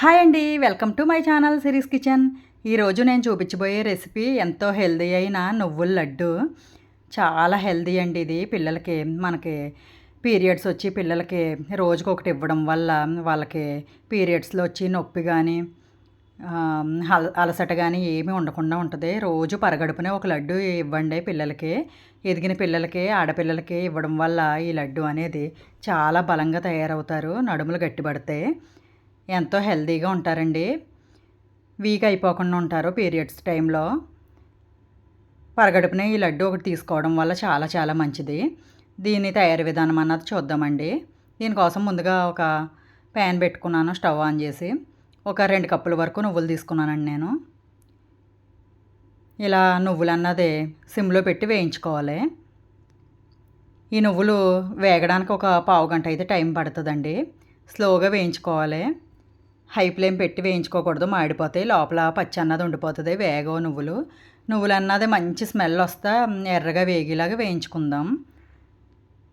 Hi అండి welcome to my channel Siri's kitchen. ఈరోజు నేను చూపించబోయే రెసిపీ ఎంతో హెల్దీ అయిన నువ్వుల లడ్డు. చాలా హెల్దీ అండి ఇది పిల్లలకి. మనకి పీరియడ్స్ వచ్చి పిల్లలకి రోజుకి ఒకటి ఇవ్వడం వల్ల వాళ్ళకి పీరియడ్స్లో వచ్చి నొప్పి కానీ అలసట కానీ ఏమీ ఉండకుండా ఉంటుంది. రోజు పరగడుపునే ఒక లడ్డు ఇవ్వండి పిల్లలకి. ఎదిగిన పిల్లలకి ఆడపిల్లలకి ఇవ్వడం వల్ల ఈ లడ్డు అనేది చాలా బలంగా తయారవుతారు. నడుములు గట్టిపడితే ఎంతో హెల్తీగా ఉంటారండి. వీక్ అయిపోకుండా ఉంటారు పీరియడ్స్ టైంలో. పరగడుపునే ఈ లడ్డు ఒకటి తీసుకోవడం వల్ల చాలా చాలా మంచిది. దీని తయారీ విధానం అన్నది చూద్దామండి. దీనికోసం ముందుగా ఒక ప్యాన్ పెట్టుకున్నాను స్టవ్ ఆన్ చేసి. ఒక రెండు కప్పుల వరకు నువ్వులు తీసుకున్నానండి నేను. ఇలా నువ్వులు అన్నది సిమ్లో పెట్టి వేయించుకోవాలి. ఈ నువ్వులు వేగడానికి ఒక పావు గంట అయితే టైం పడుతుందండి. స్లోగా వేయించుకోవాలి. హై ఫ్లేమ్ పెట్టి వేయించుకోకూడదు మాడిపోతాయి. లోపల పచ్చి అన్నది ఉండిపోతుంది వేగో నువ్వులు. నువ్వులు అన్నది మంచి స్మెల్ వస్తా ఎర్రగా వేగేలాగా వేయించుకుందాం.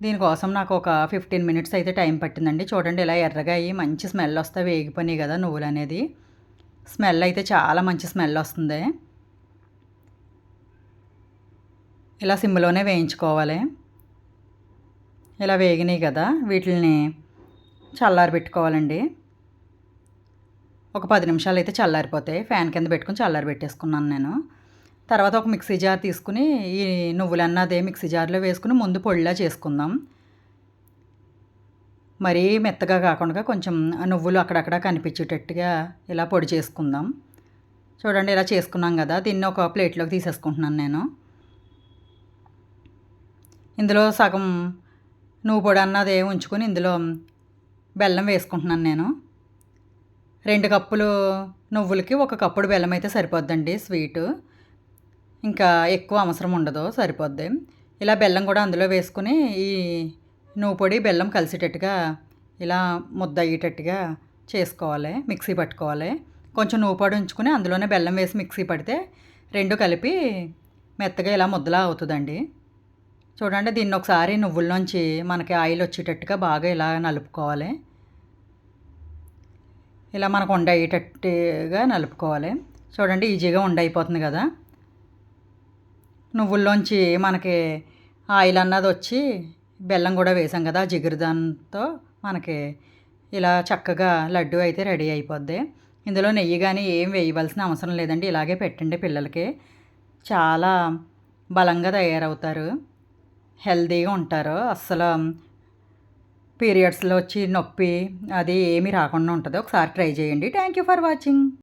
దీనికోసం నాకు ఒక ఫిఫ్టీన్ మినిట్స్ అయితే టైం పట్టిందండి. చూడండి ఇలా ఎర్రగా అయ్యి మంచి స్మెల్ వస్తా వేగిపోయినాయి కదా నువ్వులు అనేది స్మెల్ అయితే చాలా మంచి స్మెల్ వస్తుంది. ఇలా సిమ్లోనే వేయించుకోవాలి. ఇలా వేగినాయి కదా వీటిని చల్లారి పెట్టుకోవాలండి ఒక పది నిమిషాలు అయితే చల్లారిపోతాయి. ఫ్యాన్ కింద పెట్టుకుని చల్లారి పెట్టేసుకున్నాను నేను. తర్వాత ఒక మిక్సీ జార్ తీసుకుని ఈ నువ్వులన్నీ అదే మిక్సీ జార్లో వేసుకుని ముందు పొడిలా చేసుకుందాం. మరీ మెత్తగా కాకుండా కొంచెం నువ్వులు అక్కడక్కడ కనిపించేటట్టుగా ఇలా పొడి చేసుకుందాం. చూడండి ఇలా చేసుకున్నాం కదా. దీన్ని ఒక ప్లేట్లోకి తీసేసుకుంటున్నాను నేను. ఇందులో సగం నువ్వు పొడి అన్నది ఉంచుకొని ఇందులో బెల్లం వేసుకుంటున్నాను నేను. రెండు కప్పులు నువ్వులకి ఒక కప్పుడు బెల్లం అయితే సరిపోద్దండి స్వీటు. ఇంకా ఎక్కువ అవసరం ఉండదు సరిపోద్ది. ఇలా బెల్లం కూడా అందులో వేసుకుని ఈ నువ్వు పొడి బెల్లం కలిసేటట్టుగా ఇలా ముద్ద అయ్యేటట్టుగా చేసుకోవాలి మిక్సీ పట్టుకోవాలి. కొంచెం నువ్వు పొడి ఉంచుకుని అందులోనే బెల్లం వేసి మిక్సీ పడితే రెండు కలిపి మెత్తగా ఇలా ముద్దలా అవుతుందండి. చూడండి దీన్ని ఒకసారి నువ్వుల్లోంచి మనకి ఆయిల్ వచ్చేటట్టుగా బాగా ఇలా నలుపుకోవాలి. ఇలా మనకు ఉండ అయ్యేటట్టుగా నలుపుకోవాలి. చూడండి ఈజీగా ఉండ అయిపోతుంది కదా. నువ్వుల్లోంచి మనకి ఆయిల్ అన్నది వచ్చి బెల్లం కూడా వేసాం కదా జిగురు దాంతో మనకి ఇలా చక్కగా లడ్డు అయితే రెడీ అయిపోద్ది. ఇందులో నెయ్యి కానీ ఏం వేయవలసిన అవసరం లేదండి ఇలాగే పెట్టండి పిల్లలకి. చాలా బలంగా తయారవుతారు. హెల్తీగా ఉంటారు. అస్సలు పీరియడ్స్లో వచ్చి నొప్పి అది ఏమీ రాకుండా ఉంటుంది. ఒకసారి ట్రై చేయండి. Thank you for watching